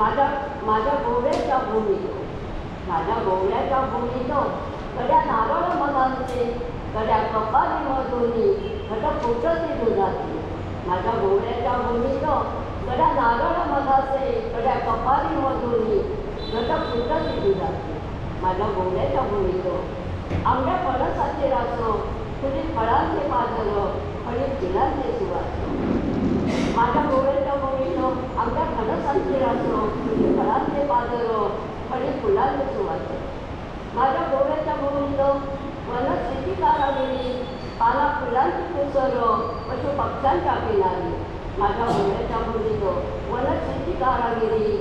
माझ्या माझ्या गोव्याच्या भूमीतो माझ्या गोव्याच्या भूमीतो कड्या नारळ मनांचे कड्या कपाली मधुनी घट फुटती दुधाची माझ्या गोव्याच्या भूमीतो कड्या नारळ मनाचे कड्या कपाली मधुनी घट फुटती दुधाची माझ्या गोव्याच्या भूमीतो आंब्या फणसाचे रासो तुझी फळांचे पाजर फळी फुलांचे सुवास माझ्या गोव्याच्या असो रासो तुझे फळांचे पाजर फळी फुलांचे सुवास माझ्या गोव्याच्या भूमीनो शेती कारागिरी पाला फुलांची कुसर पशु पक्ष्यांच्या किनारी माझ्या गोव्याच्या भूमीनो शेती कारागिरी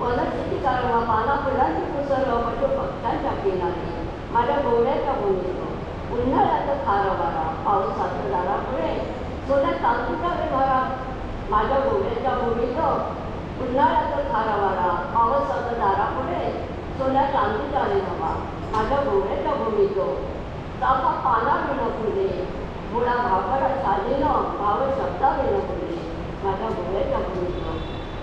वनस्थिती कारवा पाला फुलांची कुसर पशु पक्ष्यांच्या किनारी माझ्या गोव्याच्या भूमीनो उन्हाळ्याचा खारा वारा पावसाचं दारापुढे सोन्या तांदूचा व्यवहारा माझ्या गोव्याच्या भूमीचं उन्हाळ्याचा खारा वारा पावसाचं दारापुढे सोन्या चांदी जाणे हवा माझ्या गोव्याच्या भूमीतो. चाफा पाना विण फुले मुळा भाकरा शालीनं भाव शब्दा विण फुले माझ्या गोव्याच्या भूमीतो.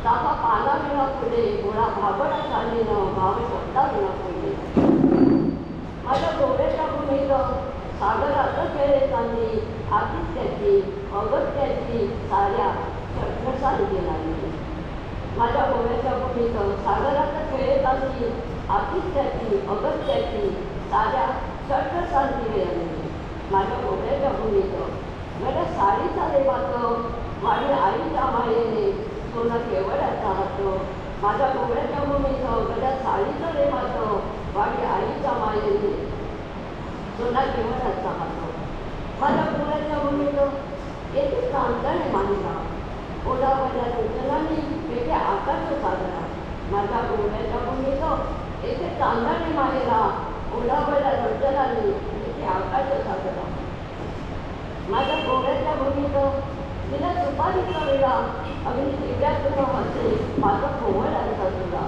चाफा पाना विण फुले मुळा भाकरा शालीनं भाव शब्दा विण फुले माझ्या गोव्याच्या भूमीचं सागराचं खेळे चांदी आतिथ्याची अगत्याची साऱ्या षटसांची लागली माझ्या गोव्याच्या भूमीचं सागराचं आतिथ्याची अगत्याची साऱ्या षटसांची मिळाली माझ्या गोव्याच्या भूमीचं गड्या साडीचा देवाचं माझी आईच्या मायेने सोनं केवळ्याचा हात. माझ्या गोव्याच्या भूमीचं गड्या साडीचं देवाचं माझी आईच्या मायेने सोना केवळाचा हात. माझ्या गोव्याच्या भूमीचं येथे ओला मांडला ओलावल्या लोचनाने येथे आकाश माझा माझ्या गोव्याच्या भूमीचं येथे चांदाने माहेरा ओलावल्या आली येथे आकाश साजरा माझ्या गोव्याच्या भूमीत तिला सुपारीचा वेळा अगदी दिव्यातून हसे माझं कोवळांचा तुला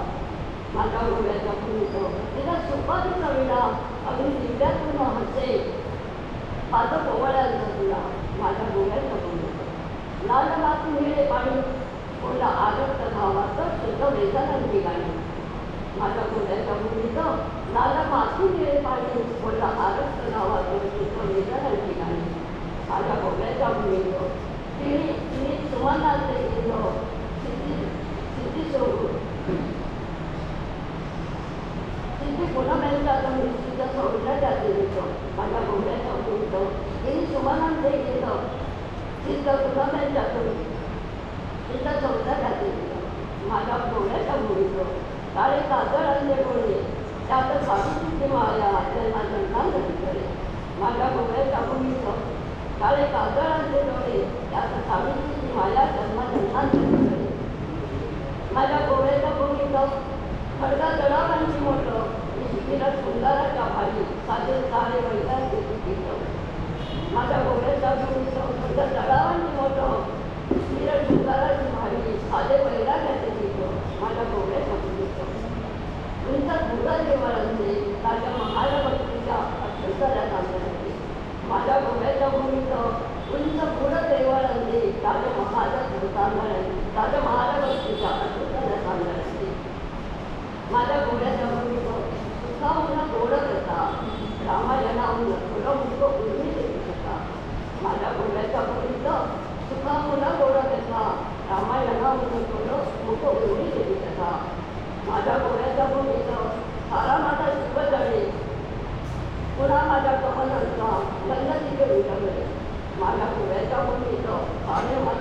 माझ्या गोव्याच्या भूमीत तिला सुपारीचा वेळा अगदी दिव्यातून हसे माझं कोवळांचा तुला माझ्या गोव्याच्या भूमीत लाल माती मिळे पाणी ओला आरक्त धावाचं शुद्ध वेदना ठिकाणी माझ्या कोणत्याच्या मुलीचं नाला माती मिळे पाणी कोणता आरक्त धावाचं शुद्ध वेदना ठिकाणी माझ्या कोणत्याच्या मुलीचं तिने तिने सुमनाचे गेलो सिद्धी सिद्धी सोडून सिद्धी पुन्हा मृत्यूचा सोडल्या जाते माझ्या गोव्याच्या भूमीचं तिने सुमनांचे गेलं सिद्ध पुन्हा तिला चौदा घातली जाते माझ्या गोव्याच्या भूमीचं काळे आणले बोलले त्यात सावित्रीची माया त्यांना जन्मांतरी करे माझ्या डोळ्याच्या मुलीचं काळे काजळांचे डोळे त्यात सावित्रीची माया जन्म जन्मांतरी करे माझ्या गोव्याच्या भूमीचं खडगा तळावांची मोठं निष्ठीला सुंदराच्या भाजी साधे सारे वैद्याचे कामाला लावून थोडा मुलगा उभी होता माझ्या गोड्याचा बघित तुका मुला गोडा त्याचा रामाला लावून थोडं मुलं उभी केली त्याचा माझ्या गोड्याचा बघित सारा माझा शुभ झाले पुन्हा माझ्या कमलांचा लग्न तिकडे विचारले माझ्या गोड्याचा बघित सारे माझ्या